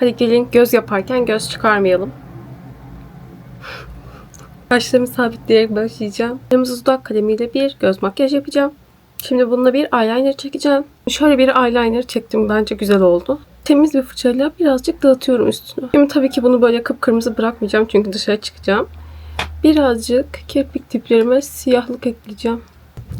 Hadi gelin göz yaparken göz çıkarmayalım. Kaşlarımı sabitleyerek başlayacağım. Kırmızı dudak kalemiyle bir göz makyaj yapacağım. Şimdi bununla bir eyeliner çekeceğim. Şöyle bir eyeliner çektim. Bence güzel oldu. Temiz bir fırçayla birazcık dağıtıyorum üstünü. Şimdi tabii ki bunu böyle kıpkırmızı bırakmayacağım çünkü dışarı çıkacağım. Birazcık kirpik diplerime siyahlık ekleyeceğim.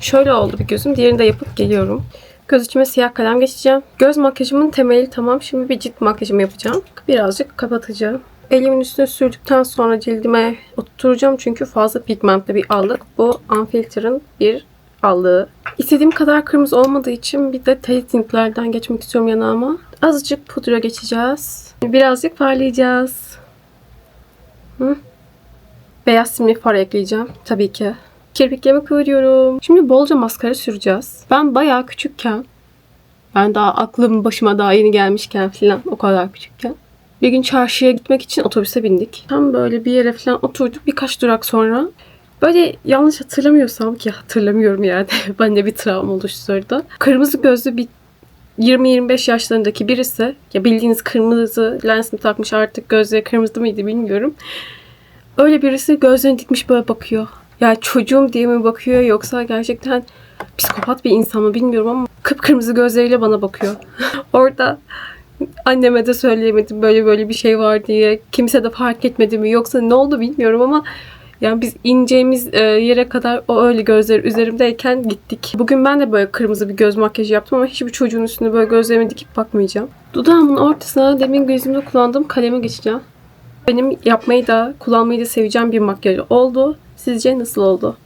Şöyle oldu bir gözüm. Diğerini de yapıp geliyorum. Göz içime siyah kalem geçeceğim. Göz makyajımın temeli tamam. Şimdi bir cilt makyajımı yapacağım. Birazcık kapatacağım. Elimin üstüne sürdükten sonra cildime oturtacağım. Çünkü fazla pigmentli bir allık. Bu Unfilter'ın bir allığı. İstediğim kadar kırmızı olmadığı için bir de telit tintlerden geçmek istiyorum yanağıma. Azıcık pudra geçeceğiz. Birazcık parlayacağız. Hı? Beyaz simli far ekleyeceğim. Tabii ki. Kirpiklerimi kıvırıyorum. Şimdi bolca maskara süreceğiz. Ben bayağı küçükken, ben daha aklım başıma daha yeni gelmişken filan o kadar küçükken. Bir gün çarşıya gitmek için otobüse bindik. Tam böyle bir yere falan oturduk birkaç durak sonra. Böyle yanlış hatırlamıyorsam ki hatırlamıyorum yani. Bende bir travma oluşturdu. Kırmızı gözlü bir 20-25 yaşlarındaki birisi ya bildiğiniz kırmızı lens mi takmış artık gözleri kırmızı mıydı bilmiyorum. Öyle birisi gözlerini dikmiş böyle bakıyor. Ya çocuğum diye mi bakıyor yoksa gerçekten psikopat bir insan mı bilmiyorum ama kıpkırmızı gözleriyle bana bakıyor. Orada anneme de söyleyemedim böyle böyle bir şey var diye. Kimse de fark etmedi mi yoksa ne oldu bilmiyorum ama yani biz ineceğimiz e, yere kadar o öyle gözleri üzerimdeyken gittik. Bugün ben de böyle kırmızı bir göz makyajı yaptım ama hiçbir çocuğun üstüne böyle gözlerimi dikip bakmayacağım. Dudağımın ortasına demin gözümde kullandığım kalemi geçeceğim. Benim yapmayı da kullanmayı da seveceğim bir makyaj oldu. Sizce nasıl oldu?